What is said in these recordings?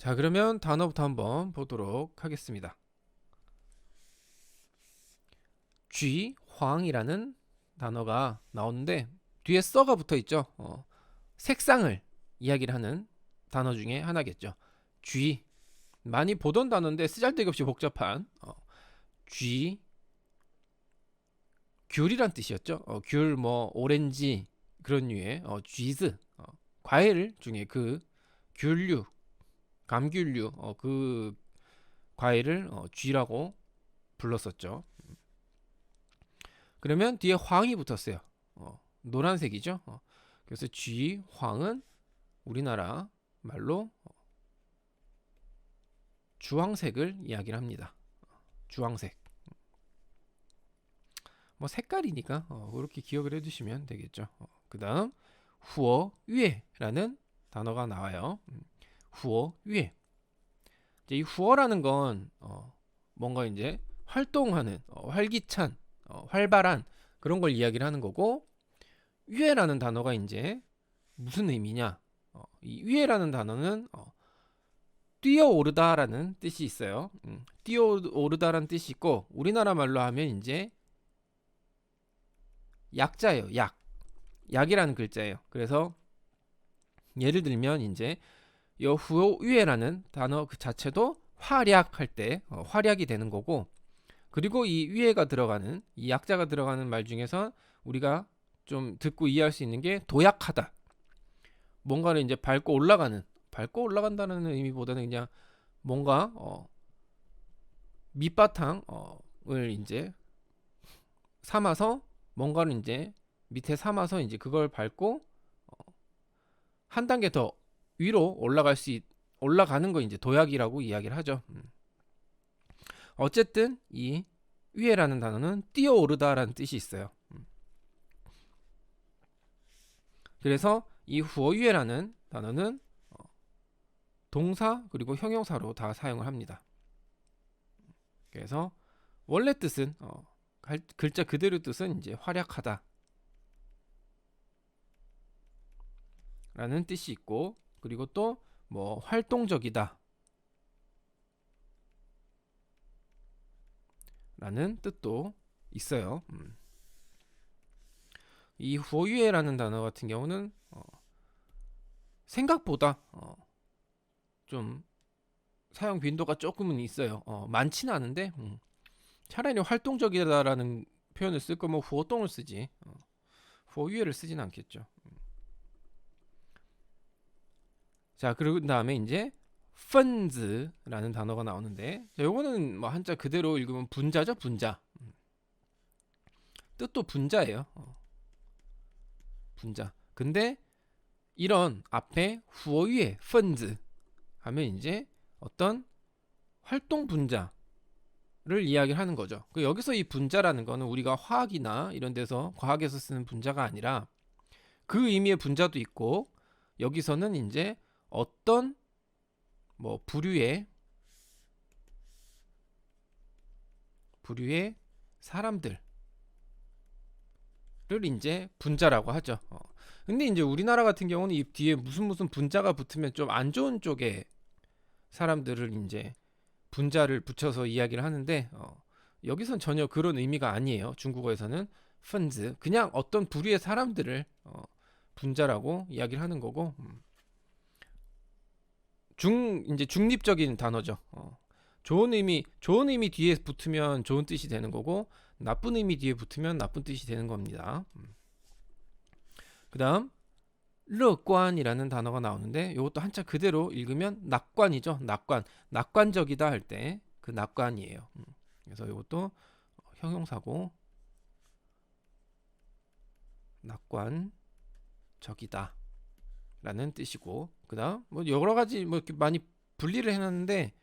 자, 그러면 단어부터 한번 보도록 하겠습니다. 쥐, 황이라는 단어가 나오는데 뒤에 써가 붙어 있죠. 어, 색상을 이야기를 하는 단어 중에 하나겠죠. 쥐 많이 보던 단어인데 쓰잘데기 없이 복잡한 어, 쥐 귤이란 뜻이었죠. 어, 귤 뭐 오렌지 그런 류의 어, 쥐즈 어, 과일 중에 그 귤류 감귤류 어, 그 과일을 어, 쥐라고 불렀었죠. 그러면 뒤에 황이 붙었어요. 어, 노란색이죠. 어, 그래서 쥐, 황은 우리나라 말로 어, 주황색을 이야기를 합니다. 주황색. 뭐 색깔이니까 어, 그렇게 기억을 해두시면 되겠죠. 어, 그 다음 후어 위에라는 단어가 나와요. 음, 후어 위에. 이제 이 후어라는 건 어, 뭔가 이제 활동하는 어, 활기찬 어, 활발한 그런 걸 이야기를 하는 거고 위에라는 단어가 이제 무슨 의미냐? 어, 이 위에라는 단어는 어, 뛰어오르다라는 뜻이 있어요. 음, 뛰어오르다라는 뜻이 있고 우리나라 말로 하면 이제 약자예요. 약. 약이라는 글자예요. 그래서 예를 들면 이제 여 후어 위에라는 단어 그 자체도 활약할 때 어, 활약이 되는 거고 그리고 이 위에가 들어가는 이 약자가 들어가는 말 중에서 우리가 좀 듣고 이해할 수 있는 게 도약하다. 뭔가를 이제 밟고 올라가는 밟고 올라간다는 의미보다는 그냥 뭔가 어, 밑바탕을 이제 삼아서 뭔가를 이제 밑에 삼아서 이제 그걸 밟고 어, 한 단계 더 위로 올라갈 수 있, 올라가는 거 이제 도약이라고 이야기를 하죠. 음. 어쨌든 이 위에라는 단어는 뛰어오르다라는 뜻이 있어요. 음. 그래서 이 후어 위에라는 단어는 어, 동사 그리고 형용사로 다 사용을 합니다. 그래서 원래 뜻은 어, 갈- 글자 그대로 뜻은 이제 활약하다 라는 뜻이 있고 그리고 또 뭐 활동적이다 라는 뜻도 있어요. 음. 이 후유에라는 단어 같은 경우는 어, 생각보다 어, 좀 사용 빈도가 조금은 있어요. 어, 많지는 않은데 음. 차라리 활동적이다라는 표현을 쓸 거면 후어동을 쓰지 어, 후유에를 쓰진 않겠죠. 음. 자 그리고 다음에 이제 펀즈라는 단어가 나오는데 자, 요거는 뭐 한자 그대로 읽으면 분자죠 분자 음. 뜻도 분자예요 어. 분자 근데 이런 앞에 후어 위에 펀즈 하면 이제 어떤 활동 분자 를 이야기를 하는 거죠 그 여기서 이 분자라는 거는 우리가 화학이나 이런 데서 과학에서 쓰는 분자가 아니라 그 의미의 분자도 있고 여기서는 이제 어떤 뭐 부류의 부류의 사람들을 이제 분자라고 하죠. 어. 근데 이제 우리나라 같은 경우는 이 뒤에 무슨 무슨 분자가 붙으면 좀 안 좋은 쪽의 사람들을 이제 분자를 붙여서 이야기를 하는데 어, 여기선 전혀 그런 의미가 아니에요. 중국어에서는 펀즈 그냥 어떤 부류의 사람들을 어, 분자라고 이야기를 하는 거고 음. 중 이제 중립적인 단어죠. 어. 좋은 의미 좋은 의미 뒤에 붙으면 좋은 뜻이 되는 거고 나쁜 의미 뒤에 붙으면 나쁜 뜻이 되는 겁니다. 음. 그다음 르관이라는 단어가 나오는데 이것도 한자 그대로 읽으면 낙관이죠. 낙관 낙관적이다 할 때 그 낙관이에요. 음. 그래서 이것도 형용사고 낙관적이다. 라는 뜻이고 그다음 뭐 여러 가지 뭐 이렇게 많이 분리를 해놨는데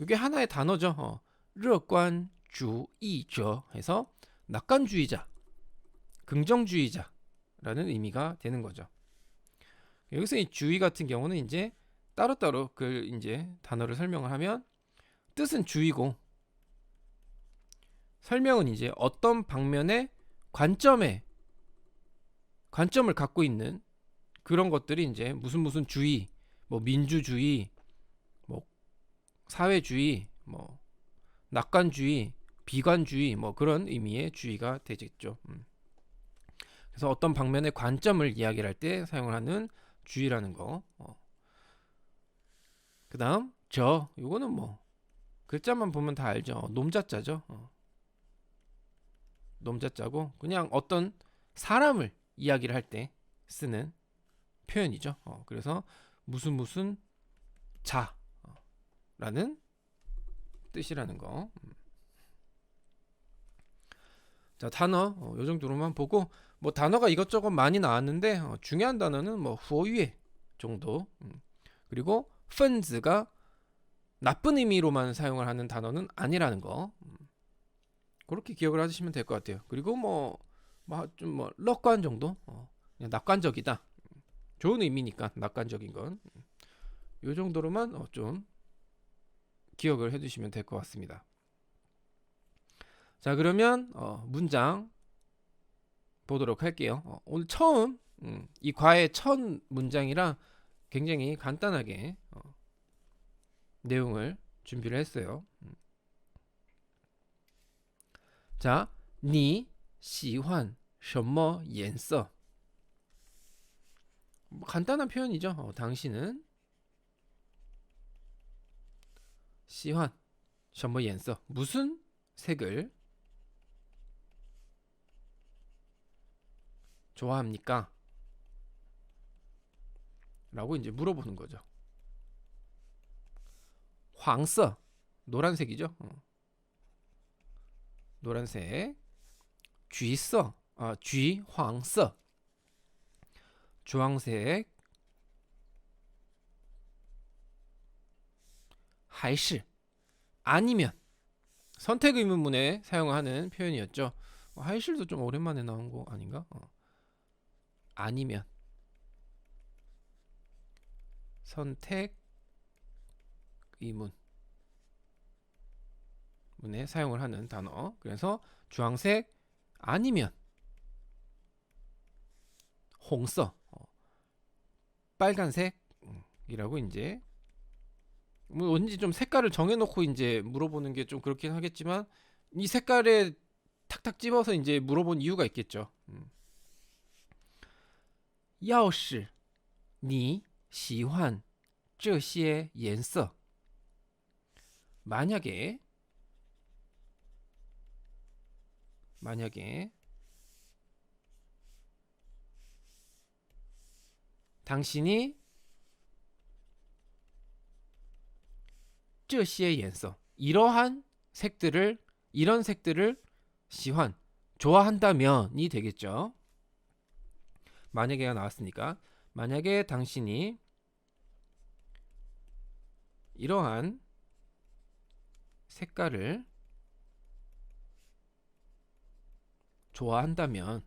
이게 하나의 단어죠. 어. 르관주의저 해서 낙관주의자, 긍정주의자라는 의미가 되는 거죠. 여기서 이 주의 같은 경우는 이제 따로따로 그 이제 단어를 설명을 하면 뜻은 주의고 설명은 이제 어떤 방면의 관점에 관점을 갖고 있는 그런 것들이 이제 무슨 무슨 주의, 뭐 민주주의, 사회주의, 뭐 낙관주의, 비관주의 뭐 그런 의미의 주의가 되겠죠. 음. 그래서 어떤 방면의 관점을 이야기를 할때 사용을 하는 주의라는 거. 어. 그다음 저 이거는 뭐 글자만 보면 다 알죠. 놈자자죠. 어. 놈자자고 그냥 어떤 사람을 이야기를 할 때 쓰는 표현이죠. 어. 그래서 무슨 무슨 자라는 뜻이라는 거. 음. 자 단어 어, 요 정도로만 보고 뭐 단어가 이것저것 많이 나왔는데 어, 중요한 단어는 뭐 후어유에 정도 음. 그리고 펀즈가 나쁜 의미로만 사용을 하는 단어는 아니라는 거 음. 그렇게 기억을 하시면 될 것 같아요 그리고 뭐좀뭐 럭관 정도 어, 그냥 낙관적이다 좋은 의미니까 낙관적인 건요 음. 정도로만 어, 좀 기억을 해두시면 될 것 같습니다 자 그러면 어, 문장 보도록 할게요. 어, 오늘 처음 음, 이 과의 첫 문장이라 굉장히 간단하게 어, 내용을 준비를 했어요. 음. 자, 你喜欢什么颜色? 뭐 간단한 표현이죠. 어, 당신은 시환 셔머 옌서 무슨 색을 좋아합니까? 라고 이제 물어보는 거죠. 황서 노란색이죠. 어. 노란색 쥐서 아, 쥐황서 주황색. 还是 아니면 선택 의문문에 사용하는 표현이었죠. 어, 하이실도 좀 오랜만에 나온 거 아닌가? 어. 아니면 선택 의문 문에 사용을 하는 단어. 그래서 주황색 아니면 홍서 어, 빨간색이라고 이제 뭐 언제 좀 색깔을 정해놓고 이제 물어보는 게 좀 그렇긴 하겠지만 이 색깔에 탁탁 집어서 이제 물어본 이유가 있겠죠. 음. 要是你喜欢这些颜色 만약에 만약에 당신이 쯔시의 연서 이러한 색들을 이런 색들을 시환 좋아한다면이 되겠죠. 만약에가 나왔으니까 만약에 당신이 이러한 색깔을 좋아한다면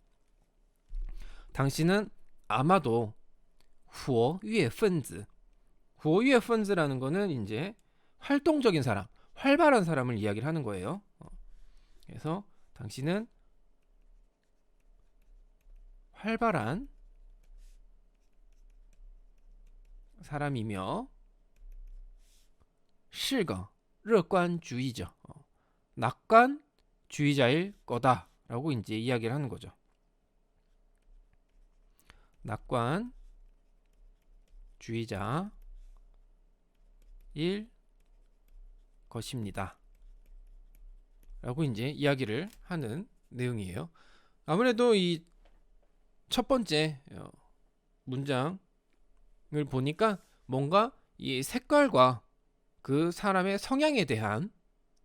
당신은 아마도 후어 위에 펀즈 후어 위에 펀즈라는 거는 이제 활동적인 사람, 활발한 사람을 이야기를 하는 거예요. 어. 그래서 당신은 활발한 사람이며 실거乐관주의자, 어. 낙관주의자일 거다라고 이제 이야기를 하는 거죠. 낙관 주의자 일 것입니다. 라고 이제 이야기를 하는 내용이에요. 아무래도 이 첫 번째 어, 문장을 보니까 뭔가 이 색깔과 그 사람의 성향에 대한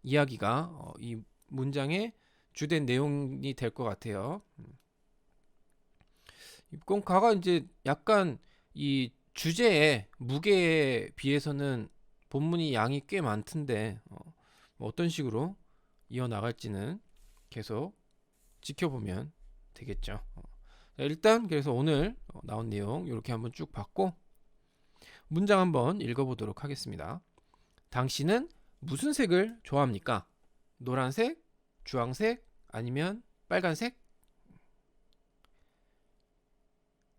이야기가 어, 이 문장의 주된 내용이 될 것 같아요. 음. 입공가가 이제 약간 이 주제의 무게에 비해서는 본문이 양이 꽤 많던데 어, 뭐 어떤 식으로 이어 나갈지는 계속 지켜보면 되겠죠. 어. 자, 일단 그래서 오늘 어, 나온 내용 이렇게 한번 쭉 봤고 문장 한번 읽어보도록 하겠습니다. 당신은 무슨 색을 좋아합니까? 노란색, 주황색, 아니면 빨간색?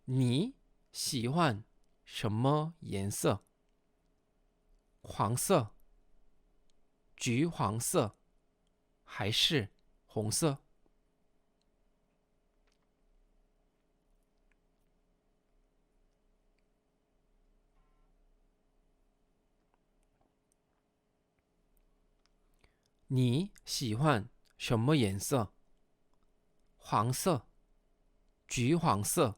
你喜欢什么颜色？黄色、橘黄色，还是红色？你喜欢什么颜色？黄色、橘黄色，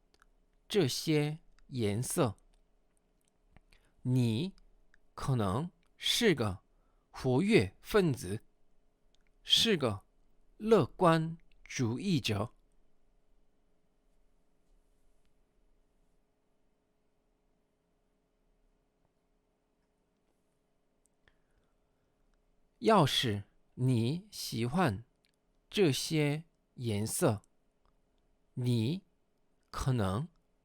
这些颜色，你可能是个活跃分子，是个乐观主义者。要是你喜欢这些颜色，你可能